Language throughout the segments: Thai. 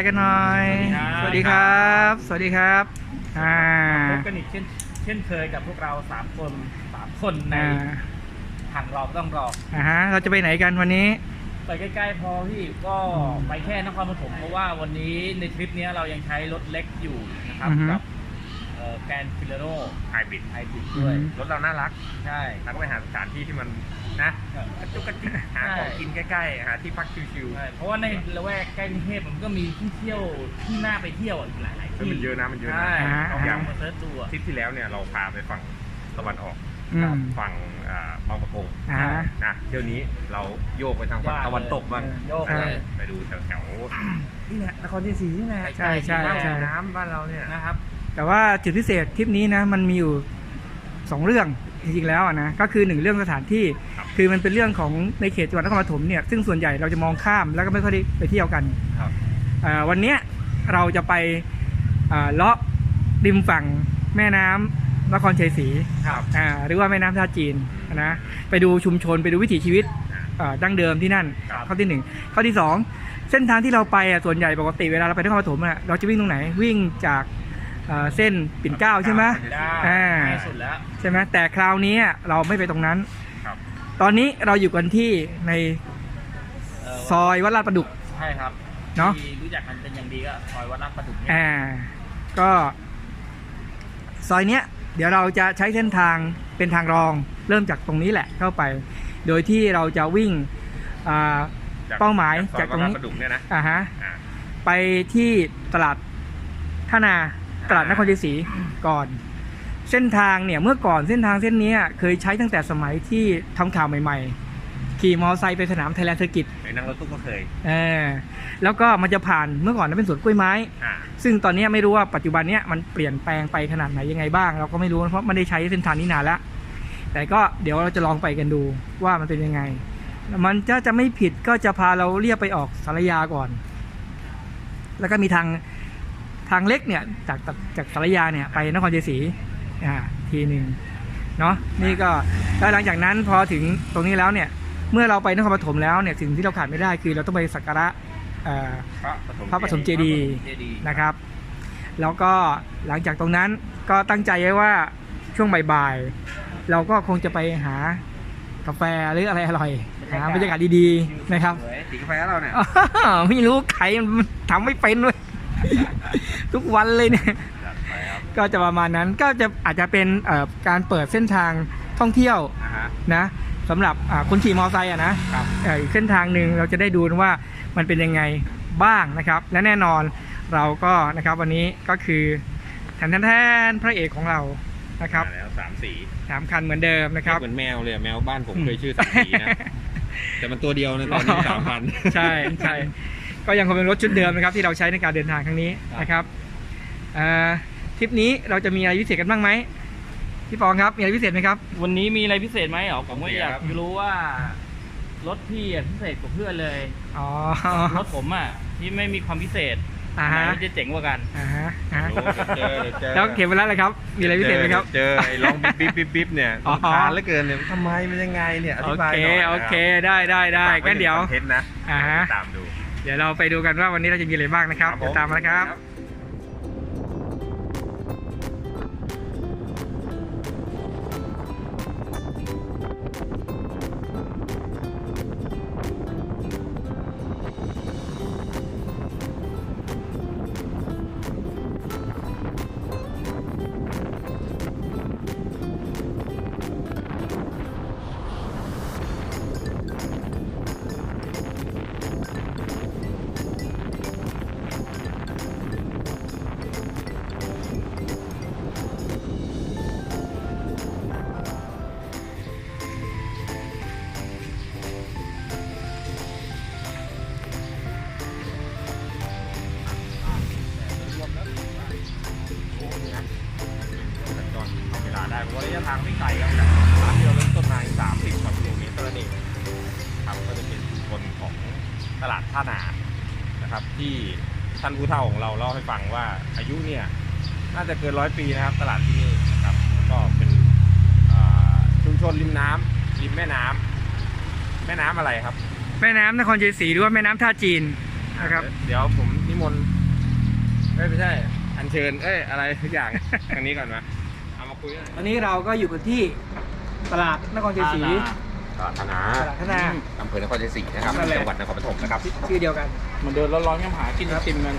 ายกันหน่อยสสวัวัสสดีดีคครัรับ สวัสดีครับ อ่าพบกันอีกเช่นเช่นเคยกับพวกเราสามคนสามคนในอ่าทางรอต้องรออ่าฮะ เราจะไปไหนกันวันนี้ ไปใกล้ๆพอพี่ก็ไปแค่นครปฐมเพราะว่าวันนี้ในทริปเนี้ยเรายังใช้รถเล็กอยู่นะครับอือฮึกับแกนฟิลโรไฮบริดไฮบริดด้วยอืมรถเราน่ารัก ใช่แล้วก็ไปหาสถานที่ที่มัน นะกระจุกกระจิกหาของกินใกล้ๆหาที่พักชิวใช่เพราะว่าในละแวกใกล้กรุงเทพมันก็มีที่เที่ยวที่น่าไปเที่ยวอีกหลายๆๆซึ่งที่มันเยอะนะมันเยอะนะใช่อ่าลองลองมาเซิร์ชดูอะทริปที่แล้วเนี่ยเราพาไปฝั่งตะวันออกอืมฝั่งอ่าบางประกงอ่านะเที่ยวนี้เราโยกไปทางฝั่งตะวันตกบ้างโยกเลยไปดูแถวๆนี่แหละนครชัยศรีนี่แหละใช่ใช่บ้านใช่น้ำบ้านเราเนี่ยนะครับ แต่ว่าจุดพิเศษทริปนี้นะมันมีอยู่สองเรื่องจริงๆแล้วอะนะก็คือหนึ่งเรื่องสถานที่ ครับคือมันเป็นเรื่องของในเขตจังหวัดนครปฐมเนี่ยซึ่งส่วนใหญ่เราจะมองข้ามแล้วก็ไม่ค่อยได้ไปเที่ยวกันครับอ่าวันเนี้ยเราจะไปอ่าเลาะริมฝั่งแม่น้ำนครชัยศรีครับอ่าหรือว่าแม่น้ำท่าจีนนะไปดูชุมชนไปดูวิถีชีวิตอ่าดั้งเดิมที่นั่นครับข้อที่หนึ่งข้อที่สองเส้นทางที่เราไปอะส่วนใหญ่ปกติเวลาเราไปนครปฐมอะเราจะวิ่งตรงไหนวิ่งจากอ่าเส้นปิ่นเกล้าใช่ไหมได้อ่าง่ายสุดแล้วใช่ไหมแต่คราวนี้เราไม่ไปตรงนั้นครับ ตอนนี้เราอยู่กันที่ในเซอยวัดลาดประดุก ใช่ครับเนอะ ที่รู้จักกันเป็นอย่างดีก็ซอยวัดลาดประดุกเนี่ยอ่า ก็ ซอยเนี้ย เดี๋ยวเราจะใช้เส้นทางเป็นทางรอง เริ่มจากตรงนี้แหละเข้าไป โดยที่เราจะวิ่งอ่าเป้าหมายจากตรงนี้ ซอยวัดลดประดุกเนี่ยนะอ่าฮะ อ่า ไปที่ตลาดท่านาตลาดนครชัยศรีก่อน เส้นทางเนี่ยเมื่อก่อนเส้นทางเส้นเนี้ยเคยใช้ตั้งแต่สมัยที่ทำข่าวใหม่ ๆ ขี่มอเตอร์ไซค์ไปสนามไทยแลนด์เซอร์กิตไอ้นั่งรถตู้ก็เคยเออแล้วก็มันจะผ่านเมื่อก่อนนั้นเป็นสวนกล้วยไม้อ่าซึ่งตอนเนี้ยไม่รู้ว่าปัจจุบันเนี้ยมันเปลี่ยนแปลงไปขนาดไหนยังไงบ้าง เราก็ไม่รู้เพราะไม่ได้ใช้เส้นทางนี้นานแล้วแต่ก็เดี๋ยวเราจะลองไปกันดูว่ามันเป็นยังไง มันจะจะไม่ผิดก็จะพาเราเรียบไปออกสารยาก่อน แล้วก็มีทางทางเล็กเนี่ยจากจากจากสารยาเนี่ยไปนครชัยศรี อ่าทีหนึ่งเนาะนี่ก็แล้วหลังจากนั้นพอถึงตรงนี้แล้วเนี่ย เมื่อเราไปนครปฐมแล้วเนี่ยสิ่งที่เราขาดไม่ได้คือเราต้องไปสักการะเอ่อพระปฐมพระปฐมเจดีย์เจดีย์นะครับ แล้วก็หลังจากตรงนั้นก็ตั้งใจไว้ว่าช่วงบ่ายๆเราก็คงจะไปหากาแฟหรืออะไรอร่อยหาบรรยากาศดีๆนะครับสวยสีกาแฟเราเนี่ยอ้าวไม่รู้ใครมันทำไม่เป็นเว้ยทุกวันเลยเนี่ยจัดไปครับ ก็จะประมาณนั้นก็จะอาจจะเป็นเอ่อการเปิดเส้นทางท่องเที่ยวอ่าฮะนะสำหรับอ่าคนขี่มอเตอร์ไซค์อะนะครับเอ่ออีกเส้นทางหนึ่งเราจะได้ดูว่ามันเป็นยังไงบ้างนะครับ และแน่นอนเราก็นะครับวันนี้ก็คือแทนแทนๆพระเอกของเรานะครับมาแล้วสามสีสามคันเหมือนเดิมนะครับเหมือนแมวเลยอะแมวบ้านผมเคยชื่อสามสีนะแต่มันตัวเดียวนะตอนนี้สามพันใช่ใช่ก็ยังคงเป็นรถชุดเดิมนะครับ ที่เราใช้ในการเดินทางครั้งนี้นะครับเอ่อ ทริปนี้เราจะมีอะไรพิเศษกันบ้างไหมพี่ปองครับมีอะไรพิเศษไหมครับ วันนี้มีอะไรพิเศษไหมเหรอผมก็โอเคอยากครับรู้ว่ารถพี่อะพิเศษกว่าเพื่อนเลยอ๋อรถผมอะที่ไม่มีความพิเศษอ่าไหนฮะจะเจ๋งกว่ากันอ่าฮะอ่าฮะเดี๋ยวเจอแล้วเข็มเวลาอะไรครับ มีอะไรพิเศษไหมครับ เจอไอ้ร้องบิ๊บบิ๊บบิ๊บบิ๊บเนี่ยอ๋อ ทานเหลือเกินเนี่ยทำไมมันยังไงเนี่ยอโอธิบายเคหน่อยโอเคได้ได้ได้ฝาว้ก็เดี๋ยวป็นคอนเทนต์นะอ่าฮะ ตามดู เดี๋ยวเราไปดูกันว่าวันนี้เราจะมีอะไรบ้างนะครับผมเดี๋ยวตามมานะครับานผู้เฒ่าของเราเล่าให้ฟังว่าอายุเนี่ยน่าจะเกินร้อยปีนะครับ ตลาดที่นี่นะครับก็เป็นอ่าชุมชนริมน้ำริมแม่น้ำแม่น้ำอะไรครับ แม่น้ำนครชัยศรีหรือว่าแม่น้ำท่าจีนนะครับ เดี๋ยวผมนิมนต์ไม่ไม่ใช่ อัญเชิญ เอ้ยอะไรทุกอย่างทางนี้ก่อนมาเอามาคุยกันตอนนี้เราก็อยู่กันที่ตลาดนครชัยศรี ตลาดธนาตลาดธนาอำเภอนครชัยศรีนะครับนั่นแหละ จังหวัดนครปฐมนะครับชื่อเดียวกัน เหมันเดินร้อนๆยังหากินไอติมกัน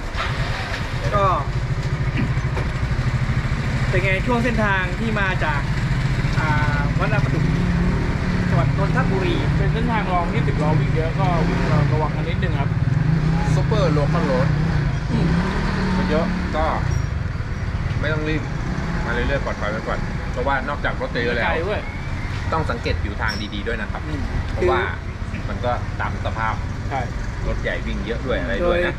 ก็ เป็นไงช่วงเส้นทางที่มาจาก อ่าวัดลาดประดุกจังหวัดนนทบุรี เป็นเส้นทางรองที่สิบล้อวิ่งเยอะก็วิ่งระวังกันนิดนึงครับซุปเปอร์โลคอลโรดอืมมันเยอะก็ไม่ต้องรีบมาเรื่อยๆปลอดภัยไว้ก่อนเพราะว่านอกจากรถจะเยอะแล้วไกลเว้ย ต้องสังเกตผิวทางดีๆด้วยนะครับ อืมเพราะว่ามันก็ตามสภาพใช่ รถใหญ่วิ่งเยอะด้วยอะไรโดด้วยยนะ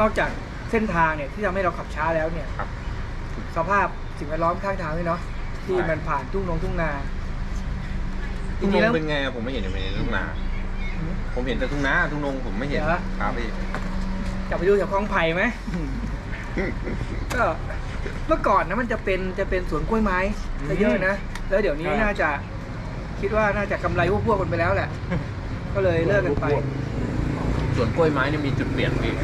นอกจากเส้นทางเนี่ยที่ทำให้เราขับช้าแล้วเนี่ยครับสภาพสิ่งแวดล้อมข้างทางด้วยเนาะที่ใช่ มันผ่านทุ่งนงทุ่งนาจทุ่งรินงๆแล้วงเป็นไงอะผมไม่เห็นในทุ่งนา ผมเห็นแต่ทุ่งนาทุ่งนงผมไม่เห็นเดี๋ยวครับพี่ กลับไปดูแถวคลองไผ่ไหม ก็เมื่อก่อนนะมันจะเป็นจะเป็นสวนกล้วยไม้จะเยอะนะ แล้วเดี๋ยวนี้น่าจะ คิดว่าน่าจะกำไรพวกๆกันไปแล้วแหละ ก็เลยเลิกกันไปสวนกล้วยไม้เนี่ยมีจุดเปลี่ยนพี่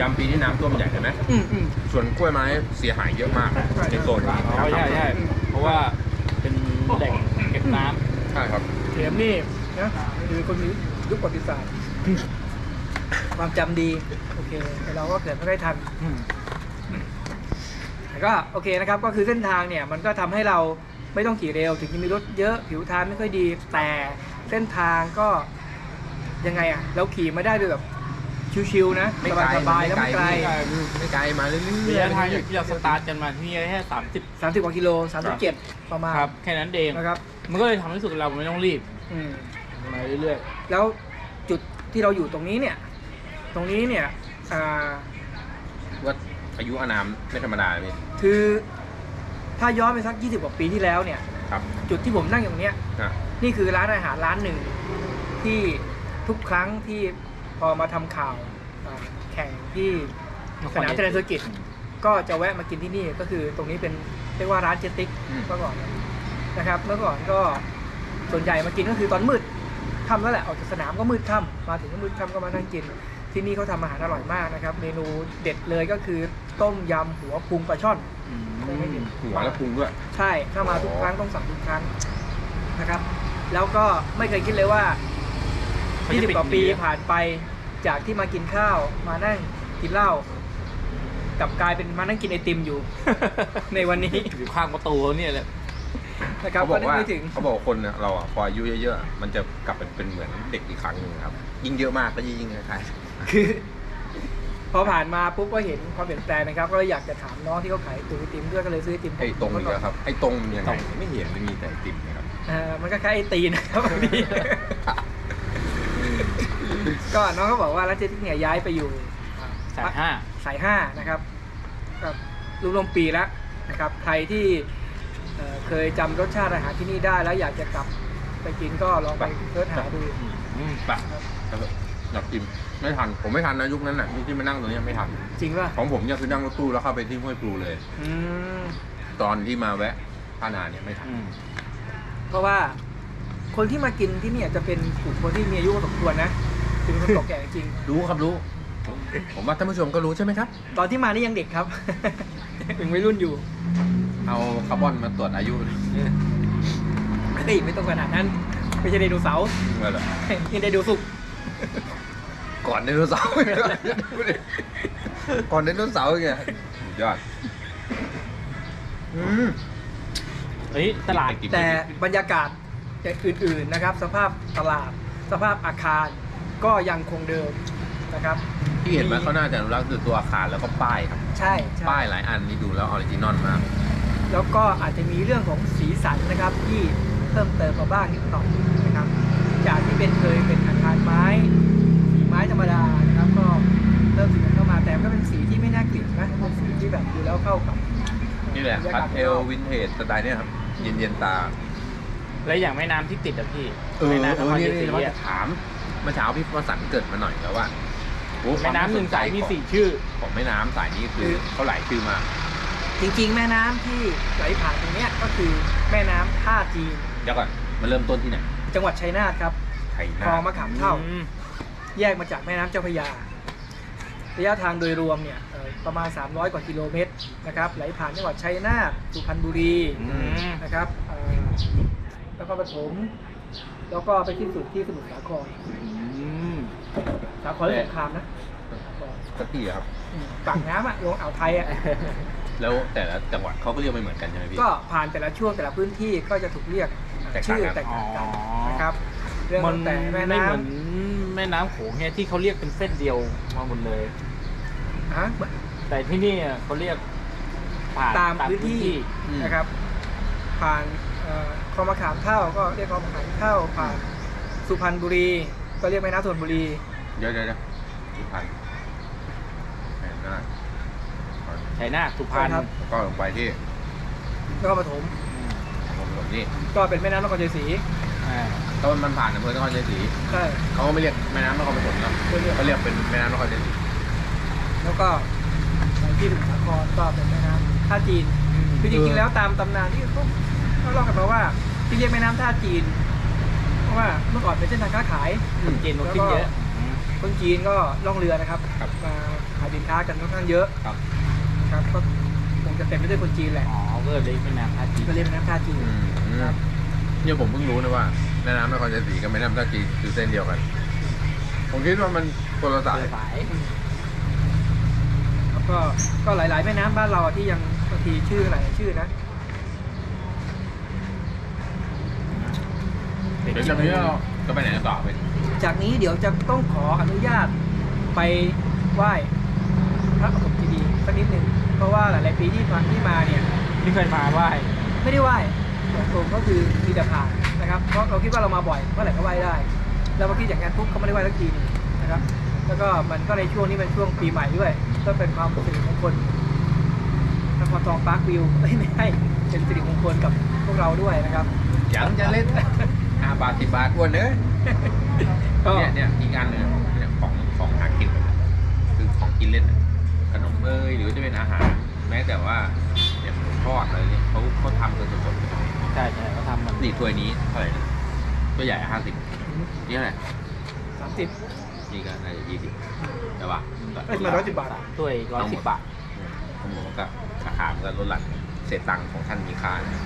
จำปีที่น้ำท่วมใหญ่เลยไหมอืมอืม ส่วนกล้วยไม้เสียหายเยอะมากใช่ในโซนนี้อ๋อใช่ใช่เพราะว่าเป็นแหล่งเก็บน้ใช่ครับเข็มนี่นะคือคนมียุคประวัติศาสตร์ ความจำดี โอเคแต่เราก็เกิดไม่ได้ทันำแต่ก็โอเคนะครับ ก็คือเส้นทางเนี่ย มันก็ทำให้เรา ไม่ต้องขี่เร็ว ถึงจะมีรถเยอะผิวทางไม่ค่อยดี แต่เส้นทางก็ยังไงอะเราขี่มาได้ด้วยแบบชิวๆนะไม่ไกลสบายๆแล้วไม่ไกลไม่ไกลมาเรื่อยๆระยะทางจากที่เราสตาร์ทกันมาที่นี่แค่สามสิบ30กว่ากิโล37ประมาณครับแค่นั้นเองนะครับ มันก็เลยทำให้รู้สึกเราไม่ต้องรีบอืมมาเรื่อยแล้วจุดที่เราอยู่ตรงนี้เนี่ย ตรงนี้เนี่ยอ่าว่าอายุอานามไม่ธรรมดาเลยพี่คือ ถ้าย้อนไปสัก 20 กว่าปีที่แล้วเนี่ย ครับจุดที่ผมนั่งอยู่ตรงเนี้ย อะนี่คือร้านอาหารร้านหนึ่ง ที่ทุกครั้งที่พอมาทำข่าวอ่าแข่งที่ๆสนามเจริญธุรกิจ ก็จะแวะมากินที่นี่ก็คือตรงนี้เป็นเรียกว่าร้านเจติกเมื่อก่อนนะครับเมื่อก่อนก็ส่วนใหญ่มากินก็คือตอนมืดค่ำแล้วแหละออกจากสนามก็มืดค่ำมาถึงก็มืดค่ำก็มานั่งกิน ที่นี่เขาทำอาหารอร่อยมากนะครับ เมนูเด็ดเลยก็คือต้มยำหัวพุงปลาช่อนอืมเคยไม่กินหัวและพุงด้วย ใช่ถ้ามาทุกครั้งต้องสั่งทุกครั้งนะครับ แล้วก็ไม่เคยคิดเลยว่า20กว่าปีผ่านไปจากที่มากินข้าวมานั่งกินเหล้ากลับกลายเป็นมานั่งกินไอติมอยู่ ในวันนี้อยู่ข้างประตูเนี่ยแหละ นะครับเขาบอกนึกว่าไม่ถึง เขาบอกว่าคนเนี่ยเราอะพออายุเยอะๆ มันจะกลับเป็นเป็นเหมือนเด็กอีกครั้งหนึ่งครับ ยิ่งเยอะมากก็ยิ่งคล้าย คือพอผ่านมาปุ๊บก็เห็นความเปลี่ยนแปลงนะครับ ก็เลยอยากจะถามน้องที่เขาขายตุ๋ยไอติมด้วยก็เลยซื้อไอติมๆไอ้ตรงมานี้ก่อนครับ ไอ้ตรงมันยังไงไม่เห็นมันมีแต่ไอติมนะครับเอ่อมันก็คล้ายไอตีนนะครับบางทีก็น้องก็บอกว่าร้านเจติกเนี่ยย้ายไปอยู่อ่าสายห้าสายห้านะครับกับรวมๆปีแล้วนะครับ ใครที่เอ่อเคยจำรสชาติอาหารที่นี่ได้แล้วอยากจะกลับไปกินก็ลองไปเสิร์ชหาดูอืมปะอยากกิน ไม่ทัน ผมไม่ทันนะยุคนั้นน่ะยุคที่มานั่งตรงเนี้ยไม่ทัน จริงป่ะของผมเนี่ยคือนั่งรถตู้แล้วเข้าไปที่ห้วยปลูเลย อืมตอนที่มาแวะท่านาเนี่ยไม่ทัน อืมเพราะว่าคนที่มากินที่เนี่ยจะเป็นกลุ่มคนที่มีอายุพอสมควรนะถึงคนเก่าแก่จริง รู้ครับรู้ ผมว่าท่านผู้ชมก็รู้ใช่ไหมครับ ตอนที่มานี่ยังเด็กครับ ยังไม่รุ่นอยู่เอาคาร์บอนมาตรวจอายุเฮ้ยไม่ต้องขนาดนั้น ไม่ใช่ไดโนเสาร์เมื่อไหร่นี่ไดโนสุก ก่อนไดโนเสาร์ก่อนไดโนเสาร์ไงสุดยอดอืม เฮ้ยตลาดกินแต่บรรยากาศอื่นๆนะครับ สภาพตลาดสภาพอาคารก็ยังคงเดิมนะครับที่เห็นไหมเขาน่าจะอนุรักษ์คือตัวอาคารแล้วก็ป้ายครับ ใช่ใช่ป้ายหลายอันนี่ดูแล้วออริจินอลมาก แล้วก็อาจจะมีเรื่องของสีสันนะครับ ที่เพิ่มเติมมาบ้างนิดหน่อยนะครับ จากที่เป็นเคยเป็นอาคารไม้สีไม้ธรรมดานะครับก็เริ่มสีนั้นเข้ามาแต่ก็เป็นสีที่ไม่น่าเกลียดนะเป็นสีที่แบบดูแล้วเข้ากับนี่แหละพัดเทลวินเทจสไตล์เนี่ยครับเย็นเย็นๆตา และอย่างแม่น้ำที่ติดอะพี่เออแม่น้ำนครนี่ชัยศรีว่าอะจะถามเมื่อเช้าพี่ประสันเกิดมาหน่อยแล้วว่าโอ้แม่น้ำหนึ่งสายมีของสี่ชื่อ ของแม่น้ำสายนี้คือเขาหลายชื่อมากจริงๆ แม่น้ำที่ไหลผ่านตรงเนี้ยก็คือแม่น้ำท่าจีนเดี๋ยวก่อนมาเริ่มต้นที่ไหนจังหวัดชัยนาทครับไทยคลองนามะขามเท่า อืม แยกมาจากแม่น้ำเจ้าพระยา ระยะทางโดยรวมเนี่ยเอ่อประมาณ 300 กว่ากิโลเมตรนะครับไหลผ่านจังหวัดชัยนาทสุพรรณบุรีอืมนะครับเอ่อแล้วก็ปฐมแล้วก็ไปที่สุดที่สมุทรสาครอืมสาครและสงครามนะสาครสักทีครับอืมปากน้ำอะลงอ่าวไทยอะแล้วแต่ละจังหวัดเขาก็เรียกไม่เหมือนกันใช่ไหมพี่ก็ผ่านแต่ละช่วงแต่ละพื้นที่ก็จะถูกเรียกแตกต่างชื่อกันแตกต่างกันอ๋อนะครับเรื่องมันตั้งแต่แม่ไม่น้เหมือน แม่น้ำโขงเนี่ยที่เขาเรียกเป็นเส้นเดียวมาหมดเลยำฮะ แต่ที่นี่เขาเรียกผ่านตามพื้นที่อืม นะครับ ผ่านเอ่อคลองมะขามเท่าก็เรียกคลองมะขามเท่าผ่านสุพรรณบุรี ก็เรียกแม่น้ำสุพรรณบุรี เดี๋ยวเดี๋ยวเดี๋ยวสุพรรณแม่นาคชัยนาทสุพรรณครับ แล้วก็ลงไปที่แล้วก็ปฐมผมผมนี่ก็เป็นแม่น้ำนครชัยศรี อ่าต้นมันผ่านอำเภอนครชัยศรีใช่เขาก็ไม่เรียกแม่น้ำนครปฐมนะก็เรียกเขาเรียกเป็นแม่น้ำนครชัยศรีแล้วก็ที่สมุทรสาครก็เป็นแม่น้ำท่าจีนคือจริงๆแล้วตามตำนานที่เขาเขาเล่ากันมาว่า ที่เรียกแม่น้ำท่าจีน เพราะว่าเมื่อก่อนเป็นเส้นทางค้าขายคนจีนมาขึ้นเยอะคนจีนก็ล่องเรือนะครับครับมาขายสินค้ากันค่อนข้างเยอะครับนะครับก็คงจะเต็มไปด้วยคนจีนแหละอ๋อก็เลยแม่น้ำท่าจีนก็เรียกแม่น้ำท่าจีนอืมครับ เนี่ยผมเพิ่งรู้นะว่าแม่น้ำนครชัยศรีกับแม่น้ำท่าจีนคือเส้นเดียวกัน ผมคิดว่ามันคนละสาย สายแล้วก็ก็หลาย ๆ แม่น้ำบ้านเราที่ยังบางทีชื่อหลายชื่อนะเดี๋ยวจากนี้เราจะไปไหนกันต่อเป็นจากนี้เดี๋ยวจะต้องขออนุญาตไปไหว้พระปฐมเจดีย์สักนิดหนึ่งเพราะว่าหลาย ๆ ปีที่มาที่มาเนี่ยไม่เคยมาไหว้ไม่ได้ไหว้ ตรงๆก็คือมีแต่ผ่านนะครับ เพราะเราคิดว่าเรามาบ่อยเมื่อไหร่ก็ไหว้ได้ แล้วพอคิดอย่างนั้นปุ๊บก็ไม่ได้ไหว้สักทีหนึงนะครับ แล้วก็มันก็ในช่วงนี้เป็นช่วงปีใหม่ด้วย ก็เป็นความสิริมงคลนครทองปาร์ควิวไม่ไม่ให้เป็นสิริมงคลกับพวกเราด้วยนะครับยังจะเล่นห้าบาทสิบบาทอ้วนเนอะก็เนี่ยเนี่ยอีกอันหนึงเนี่ยของของหากินแบบนั้นคือของกินเล่นน่ะขนมเอ้ยหรือจะเป็นอาหาร แม้แต่ว่าเนี่ยหมูทอดอะไรเนี่ยเขาเขาทำกันสดๆเลย ใช่ใช่เขาทำมันนี่ถ้วยนี้เท่าไหร่นะตัวใหญ่ห้าสิบนี่เท่าไหร่สามสิบนี่ก็น่าจะยี่สิบแต่ว่าเอ้ยมาร้อยสิบบาทอะถ้วยร้อยสิบบาททั้งหมดก็ราคามันก็ลดหลั่นเศษตังค์ของท่านมีค่านะ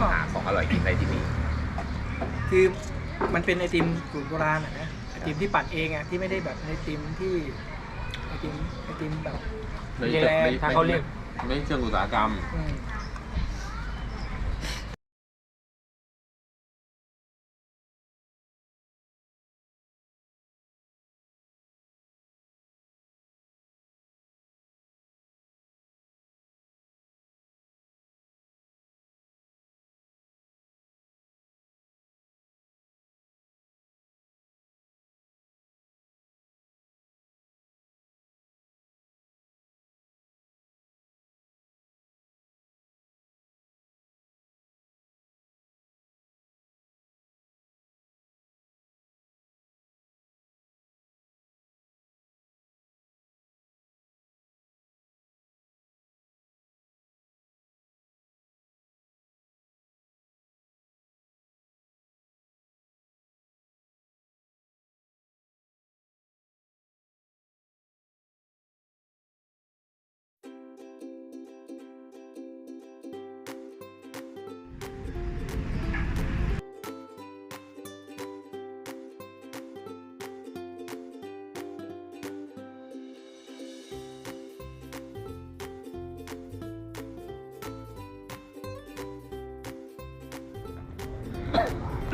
ก็หาของอร่อยกินได้ที่นี่คือมันเป็นไอติมสูตรโบราณอะนะไอติมที่ปั่นเองอะที่ไม่ได้แบบไอติมที่ไอติมไอติมแบบ ไม่เรียกไม่ถ้าเขาเรียก ไม่ไม่เชิงอุตสาหกรรม อืม อา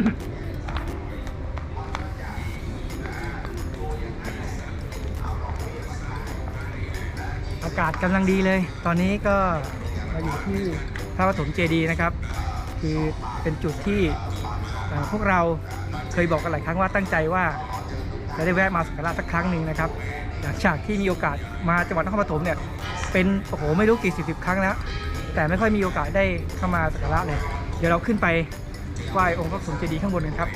กาศกำลังดีเลย ตอนนี้ก็มาอยู่ที่พระปฐมเจดีย์นะครับ คือเป็นจุดที่พวกเราเคยบอกกันหลายครั้งว่าตั้งใจว่าจะได้แวะมาสักการะสักครั้งหนึ่งนะครับหลังจากที่มีโอกาสมาจังหวัดนครปฐมเนี่ยเป็นโอ้โหไม่รู้กี่สิบสิบครั้งแล้ว แต่ไม่ค่อยมีโอกาสได้เข้ามาสักการะเลย เดี๋ยวเราขึ้นไป ไหว้องค์พระสงฆ์เจดีย์ข้างบนกันครับ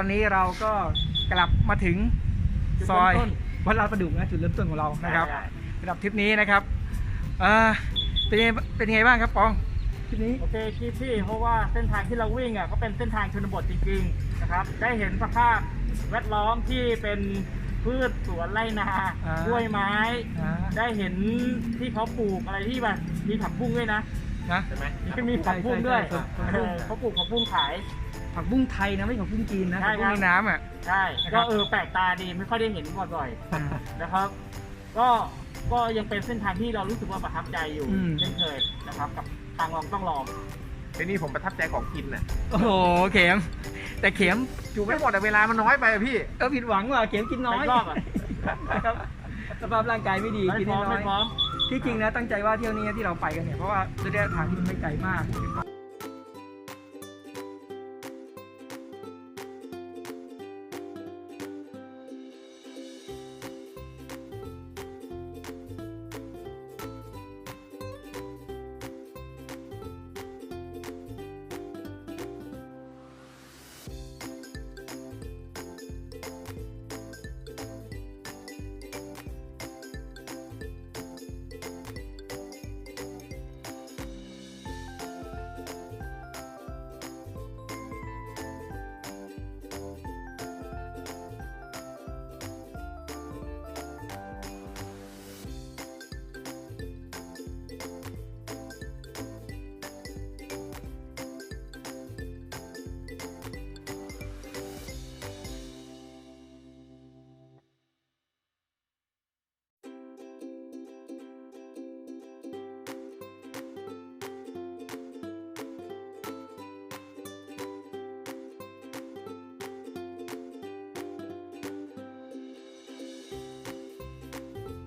อนนี้เราก็กลับมาถึงจุดซอยเริ่มต้นวัดลาดประดุกนะจุดเริ่มต้นของเรานะครับได้สำหรับทริปนี้นะครับเอ่อเป็นไงเป็นไงบ้างครับปองทริปนี้โอเคคลิปพี่เพราะว่าเส้นทางที่เราวิ่งอะก็เป็นเส้นทางชนบทจริงๆนะครับได้เห็นสภาพแวดล้อมที่เป็นพืชสวนไร่นาอ่ากล้วยไม้อ่าได้เห็นที่เขาปลูกอะไรที่แบบมีผักบุ้งด้วยนะนะใช่ไหมที่มีผักบุ้งด้วยใช่ใช่ใช่เออเขาปลูกผักบุ้งขาย ผักบุ้งไทยนะไม่ใช่ผักบุ้งจีนนะใช่ผักบุ้งครับ ในน้ำอะ ใช่นะครับ ก็เออแปลกตาดีไม่ค่อยได้เห็นบ่อยอ่าๆนะครับ ก็ก็ยังเป็นเส้นทางที่เรารู้สึกว่าประทับใจอยู่อืม เช่นเคยนะครับ กับทางลองต้องลองที่นี่ผมประทับใจของกินน่ะโอ้โหเข็ม แต่เข็มอยู่ไม่หมดแต่เวลามันน้อยไปอะพี่ เออผิดหวังว่ะเข็มกินน้อยไปรอบอะครับสภาพร่างกายไม่ดีไม่กินพร้อมน้อไม่ยพร้อม ที่จริงนะตั้งใจว่าเที่ยวนี้ที่เราไปกันเนี่ยเพราะว่าระยะทางที่มันไม่ไกลมาก